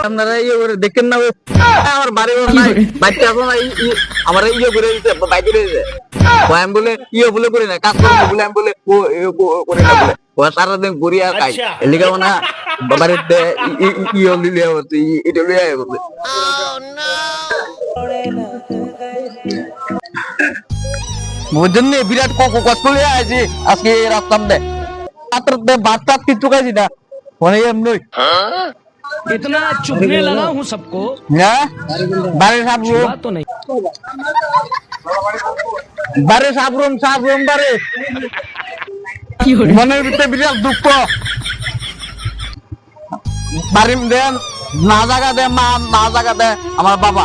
আপনারা ইয়ে করে দেখেন না আমার বাড়ি নাই। বাচ্চা আছে না আমার ইয়ে করে দিতে বাইকে দিতে আমি বলে ইয়ে বলে করি না কাজ করব বলে আমি বলে ও এ ও- ও করে না বলে। ও সারাদিন ঘুরি আর খাই এলিকা মানে বাড়িতে ইয়ে লিলে হচ্ছে ই- এটা লিয়ে আয় বলে। বুঝছেন বিরাট ক- কষ্ট লিয়ে আছে আজকে पात्र मैं बात बात की चुका जी होने हम लोग। इतना चुभने लगा हूँ सबको। बारे साहब वो तो नहीं। बारे साहब रूम साहब रूम बारे। मने रुते बिलाल दुख को। बारे में दे ना जागा दे माँ ना जागा दे हमारा बाबा।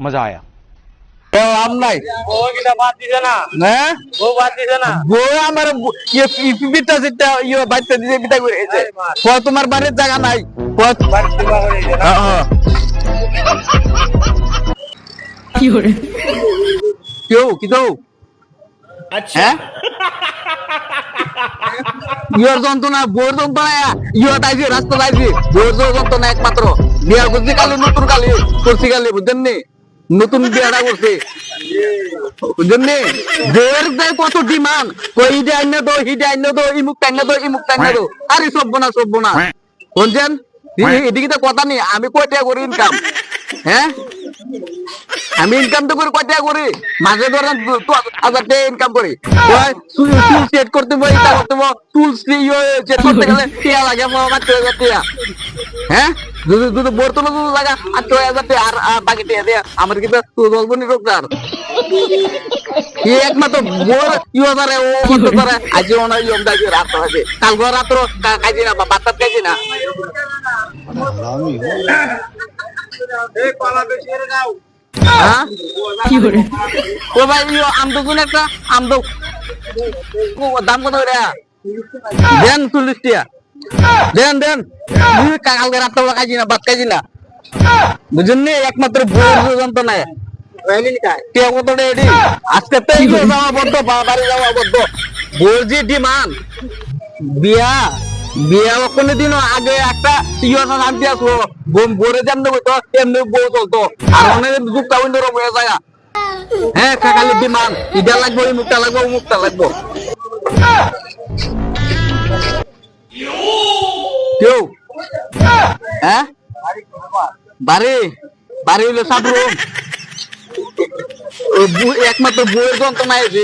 मजा आया ও আম নাই ও কিটা বাদ দিছে না হ্যাঁ ও বাদ দিছে না বউ আমার বউ- ইয়ে পি- পিঠা সিটা ইয়ে বাচ্চা দিয়ে পিঠা করে এসে কয় তোমার বাড়ির জায়গা নাই কয় বাদ দিবা করে দিছে না হ্যাঁ, হ্যাঁ। কেউ কি তো अच्छा হ্যাঁ ইয়র যন্ত্রণা বউর যন্ত্রণা ইয় তাইছে রাস্তা তাইছে বউর যন্ত্রণা একমাত্র বিয়া করছি কালি নতুন কালি করছি কালি বুঝছেন নি নতুন বিয়াটা করছে। নি বউয়ের দেয় কত ডিমান্ড? কই হিডে আইনে দো হিডে আইনে দো ইমুক টাইনে দো ইমুক টাইনে দো। আরে সব না সব না। শুনছেন? এ- এদিকে তো কথা নেই আমি কয়টা করি ইনকাম হ্যাঁ? আমি ইনকাম তো করি, কয় টাকা করি? মাঝে ধরেন হাজার টাকা ইনকাম করি। চুল সেট করতে বই এটা করতে চুল সেট করতে গেলে টিয়া লাগে আমার হাজার টাকা হ্যাঁ? যদি যদি বর্তমানে যদি লাগা, আর ছয় হাজার টাকা আর বাকি টাকা দেয়া, আমার কিন্তু চলবো নি রোজগার একমাত্র রাত না না। ও ভাই কোন একটা আম দাম কত করে? দেন চল্লিশ টিয়া দেন। দেন তুই কালকে রাত্রে কাজি না বাদ কাজি না। বুঝুন নি একমাত্র বউর আজকে তো এই যাওয়া বদ্ধ বাড়ি যাওয়া বদ্ধ। বউর যে ডিমান্ড। বিয়া। বিয়া কোনো দিনও আগে একটা ইয়ে শান্তি আসলো বোরে যেমন হইতো এমনি বউ চলতো। আর অনেক যুগটা অন্য রকম হয়ে যায় হ্যাঁ খালি ডিমান্ড। ইটা লাগবো, এই মুখটা লাগবো মুখটা লাগবো। কেউ? হ্যাঁ? বাড়ি? বাড়ি হইল সাবরুম একমাত্র বউয়ের যন্ত্রণা আছে।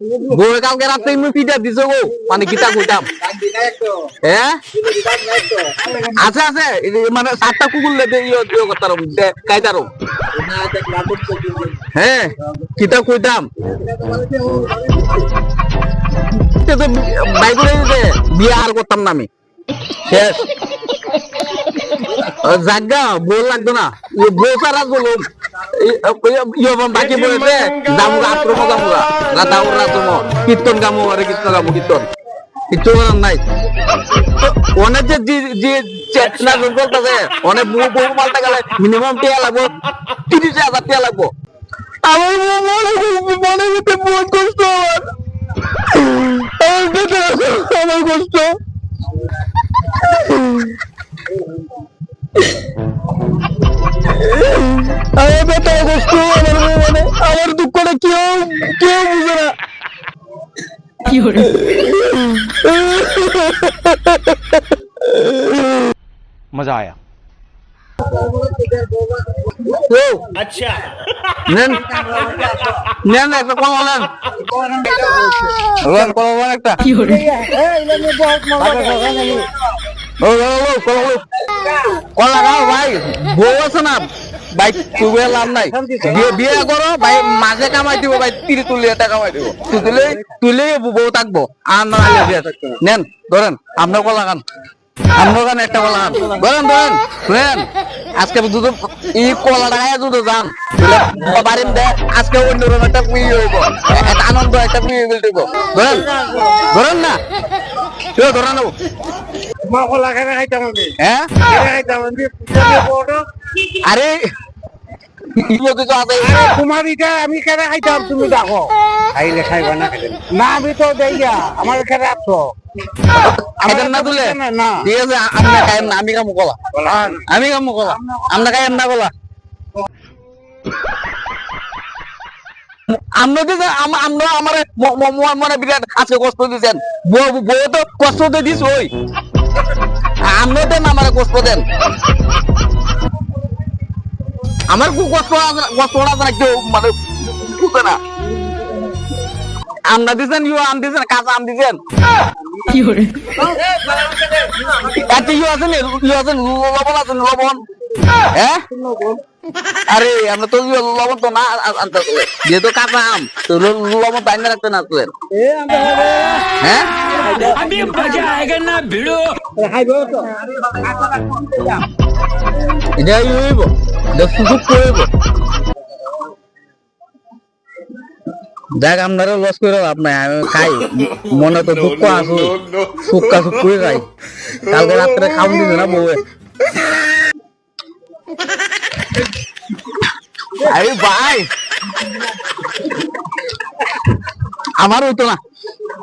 বউ কালকে রাতে পিঠা দিছে গো মানে কিতা কইতাম হ্যাঁ আছে আছে মানে সাতটা কুকুর লেদে ইয়ে ইয়ে করতাম হ্যাঁ কিতা কইতাম বাইক বিয়ে আর করতাম না আমি। শেষ। জাগা বল লাগতো না। বউ সারা বলুম ইয়ে বাকি বলেছে যাব আশ্রম যাব রাতাউর রাত্রম কীর্তন গামো আরে কীর্তন গামো কীর্তন। কিচ্ছু করার নাই। অনেক যে যে- চেতনা বলতেছে অনেক বউ বউ মালটা গেলে মিনিমাম টিয়া লাগবো তিরিশ হাজার টিয়া লাগবো। আমার মনে মনে ভিতরে বহুত কষ্ট। আমার কষ্ট। আমার বেটা কষ্ট আমার মানে আমার দুঃখটা কেউ কেউ বুঝে না मजा आया ও আচ্ছা নেন নেন একটা কলা নেন নেন কলা নেন একটা ও ও ও কলা ও। কলা খাও ভাই। বউ আছে না ভাই তুই লাভ নাই। বিয়ে করো ভাই মাঝে কামাই দিব ভাই তিরি তুলি এটা কামাই দিব। তুলে তুলে বউ থাকব। আর না হলে বিয়ে থাকবে নেন ধরেন আপনার কলা খান আপনার খান একটা কলা ধরেন ধরেন ধরেন আজকে দুটো ই কলা টাকায় দুটো যান। বাড়ির দে আজকে অন্য রকম একটা কুই হইব। একটা আনন্দ একটা কুই হইব। ধরেন ধরেন না? ধরেন নেব হ্যাঁ? আরে আছে তোমার এটা আমি কেন খাইতাম তুমি দেখো। খাইলে খাইবা না না আমি তো আমার খেয়ে রাখছো খাইতেন না তুলে ঠিক আছে আ- আপনি না আমি কামু কলা। আমি কামু কলা। আপনি খাইয়েন না কলা। আমরা তো আমরা আমার ম- ম- ম- মনে বিরাট আজকে কষ্ট দিয়েছেন বউ বউ তো কষ্ট তো দিস ওই। আমরা দেন আমার কষ্ট দেন। আমার না কেউ মানে বুঝে না। আমরা দিছেন ইউ আম দিছেন কাঁচা আম দিছেন। এত ইউ আছেন ইউ আছেন লবণ আছেন লবণ। হ্যাঁ আরে আমরা তো লবণ তো না আনতে যেহেতু কাঁচা আম তো লবণ তো আইনে রাখতে না হ্যাঁ? अभी मजा आएगा ना भिड़ो এটা ই হইব এটা সুযোগ করব দেখ আপনারা লস করে লাভ নাই আমি খাই মনে তো দুঃখ আসু সুক্কা সুখ করে খাই কালকে রাত্রে খাওয়ান দিছে না বউয়ে আরে ভাই আমার হইতো না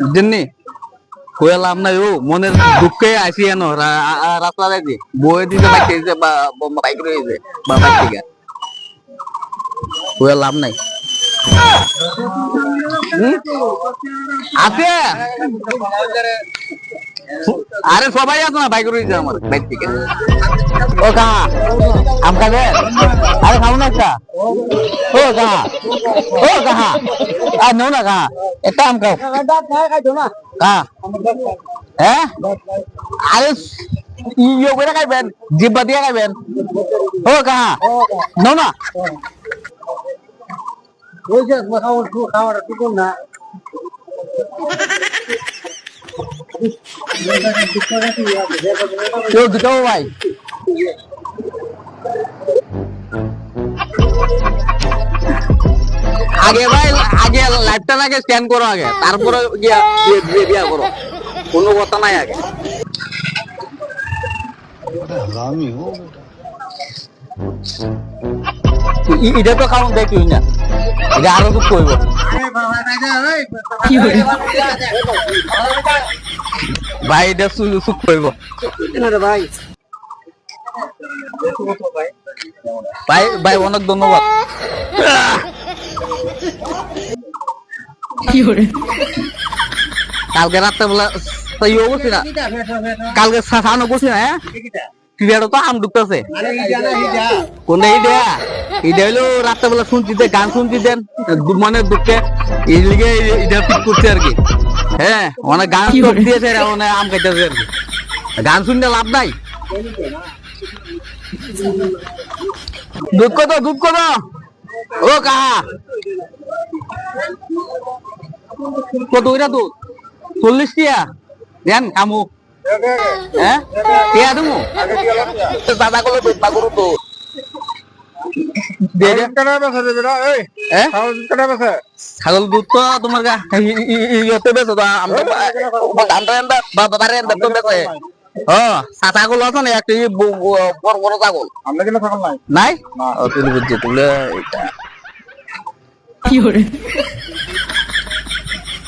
বুঝেননি লাভ নাই ও, মনের দুঃখে আসি এন রাস্তা দেখি বয়ে দিতে বাইক খেয়েছে বা বাইক রয়েছে বা বাইক থেকে লাভ নাই। আছে। আরে সবাই আছে না, বাইক রয়েছে আমার, বাইক থেকে। ও কাহা আম খাবে আরে খাও না একটা। ও কাহা ও কাহা আর নেও না কাহা একটা আম কাহা হ্যাঁ? আরে ইয়ে করে খাইবেন, জিব্বা দিয়ে খাইবেন। ও কাহা নেও না। ওই যে খাওয়ার কি না কেউ দিতে ভাই আগে ভাই আগে লাইফটা আগে স্ক্যান করো আগে তারপরে গিয়া বিয়ে বিয়া করো কোনো কথা নাই আগে এটা তো কারণ দেখি না এটা আরও খুব কইব ভাই এটা সুখ কইব ভাই ভাই ভাই অনেক ধন্যবাদ। কালকে রাত্রে বেলা তাই করছি না। কালকে সানো করছি না হ্যাঁ? ক্রিয়াটা তো আম ঢুকতেছে। কোনটা এই দেয়া এটা হইল রাত্রে বেলা শুনছি যে গান শুনছি দেন মনের দুঃখে। এই লিগে এটা ঠিক করছে আর কি। হ্যাঁ অনেক গান টপ দিয়েছে অনেক আম খাইতেছে আর কি গান শুনতে লাভ নাই? দুধ কত দুধ কত ও কাহা কত ওইটা দুধ চল্লিশ টিয়া? দেন কামু হ্যাঁ? টিয়া দেবো? দাদা গুলো তো দে দে। এই হ্যাঁ কেন বেছে ছাগল দুধ তো তোমার ইয়েতে বেচো তো আমরা ছাগল আছে না? একটা বড় বড় ছাগল। আমরা কিন্তু থাকল নাই। নাই?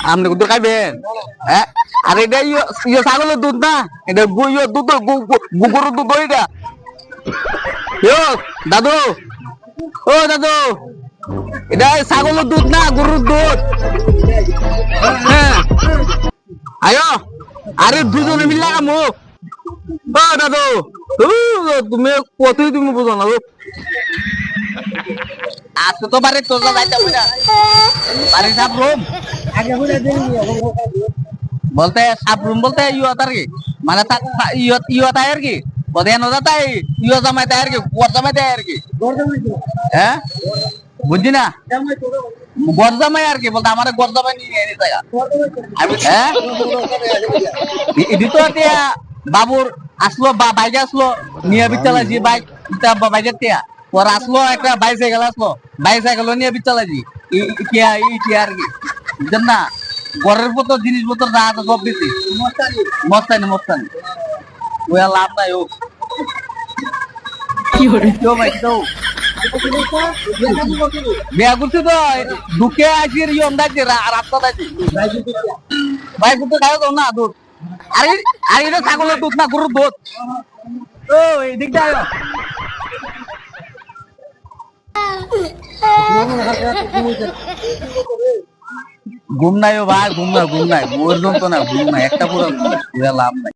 আপনি দুধ খাইবেন হ্যাঁ আর এটা ইয়ে ছাগলের দুধ না? এটা গু- ইয়ে দুধ গরুর দুধ দাদু। ও দাদু, এটা ছাগলের দুধ না, গরুর দুধ। হ্যাঁ। আয়ো, আরে দুজনে মিলে কামু ও দাদু তুমি কতই তুমি বুঝো না। আজকে তো বাড়ি বলতে সাপ রুম বলতে ইয়ে তার কি? মানে তা- তা- ইয়ে ইয়ে তাই আর কি? বলতে এনো তাই জামাই তাই আর কি গড় জামাই তাই আর কি। হ্যাঁ বুঝছি না? জামাই আর কি বলতে আমার গড় জামাই নিয়ে এতিয়া বাবুর আসলো বা বাইকে আসলো নিয়ে বিচালাজি বাইক বাইকের টিয়া ওর আসলো একটা বাইসাইকেল আসলো বাইসাইকেল নিয়ে বিচালাজি ইটিয়া ইটিয়া আর কি। বুঝছেন না? ঘরের মতো জিনিসপত্র যা আছে সব দিচ্ছি মস্তানি। মস্তানি ওই আর লাভ নাই ও কেউ ভাই কেউ বিয়া করছি তো ঢুকে আসি অন্দাজি রাস্তা দাইছি ভাই কিন্তু খাই দাও না দুধ আরে আরে এটা ছাগলের দুধ না গরুর দুধ? ও এই আয়। ঘুম নাই ও ভাই ঘুম নাই ঘুম নাই। যন্ত্রণা ঘুম নাই। একটা নাই, পুরা লাভ নাই।